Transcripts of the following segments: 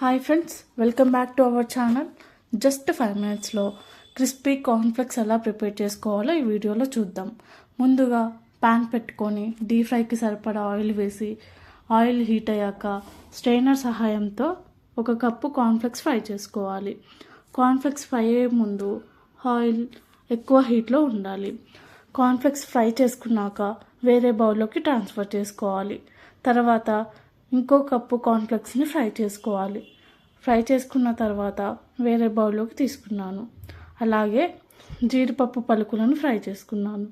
Hi friends welcome back to our channel just five మినిట్స్లో crispy cornflakes ఎలా prepare చేసుకోవాలో ఈ వీడియోలో చూద్దాం. ముందుగా ప్యాన్ పెట్టుకొని డీప్ ఫ్రైకి సరిపడా ఆయిల్ వేసి ఆయిల్ హీట్ అయ్యాక స్ట్రైనర్ సహాయంతో ఒక కప్పు కార్న్ఫ్లెక్స్ ఫ్రై చేసుకోవాలి. కార్న్ఫ్లెక్స్ ఫ్రై అయ్యే ముందు ఆయిల్ ఎక్కువ హీట్లో ఉండాలి. కార్న్ఫ్లెక్స్ ఫ్రై చేసుకున్నాక వేరే బౌల్లోకి ట్రాన్స్ఫర్ చేసుకోవాలి. తర్వాత ఇంకో కప్పు కాన్ఫ్లెక్స్ని ఫ్రై చేసుకోవాలి. ఫ్రై చేసుకున్న తర్వాత వేరే బౌల్లోకి తీసుకున్నాను. అలాగే జీడిపప్పు పలుకులను ఫ్రై చేసుకున్నాను.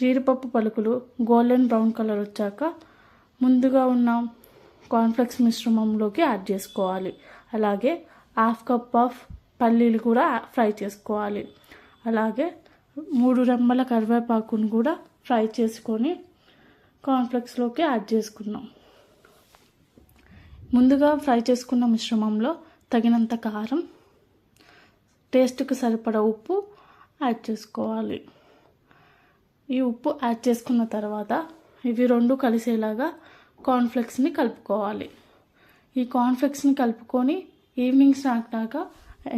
జీడిపప్పు పలుకులు గోల్డెన్ బ్రౌన్ కలర్ వచ్చాక ముందుగా ఉన్న కాన్ఫ్లెక్స్ మిశ్రమంలోకి యాడ్ చేసుకోవాలి. అలాగే హాఫ్ కప్ ఆఫ్ పల్లీలు కూడా ఫ్రై చేసుకోవాలి. అలాగే మూడు రెమ్మల కరివేపాకును కూడా ఫ్రై చేసుకొని కార్న్ఫ్లెక్స్లోకి యాడ్ చేసుకున్నాం. ముందుగా ఫ్రై చేసుకున్న మిశ్రమంలో తగినంత కారం టేస్ట్కి సరిపడా ఉప్పు యాడ్ చేసుకోవాలి. ఈ ఉప్పు యాడ్ చేసుకున్న తర్వాత ఇవి రెండు కలిసేలాగా కార్న్ఫ్లెక్స్ని కలుపుకోవాలి. ఈ కార్న్ఫ్లెక్స్ని కలుపుకొని ఈవినింగ్ స్నాక్ దాకా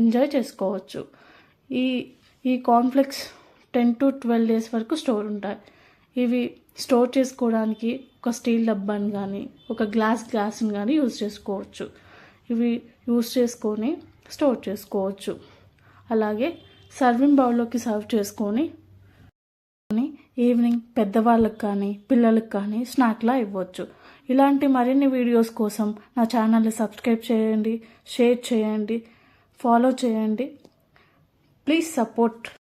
ఎంజాయ్ చేసుకోవచ్చు. ఈ ఈ cornflakes ten to twelve days వరకు స్టోర్ ఉంటాయి. ఇవి స్టోర్ చేసుకోవడానికి ఒక స్టీల్ డబ్బాని కానీ ఒక గ్లాస్ గ్లాస్ని కానీ యూజ్ చేసుకోవచ్చు. ఇవి యూజ్ చేసుకొని స్టోర్ చేసుకోవచ్చు. అలాగే సర్వింగ్ బౌల్లోకి సర్వ్ చేసుకొని ఈవినింగ్ పెద్దవాళ్ళకి కానీ పిల్లలకి కానీ స్నాక్లా ఇవ్వచ్చు. ఇలాంటి మరిన్ని వీడియోస్ కోసం నా ఛానల్ని సబ్స్క్రైబ్ చేయండి షేర్ చేయండి ఫాలో చేయండి. Please support.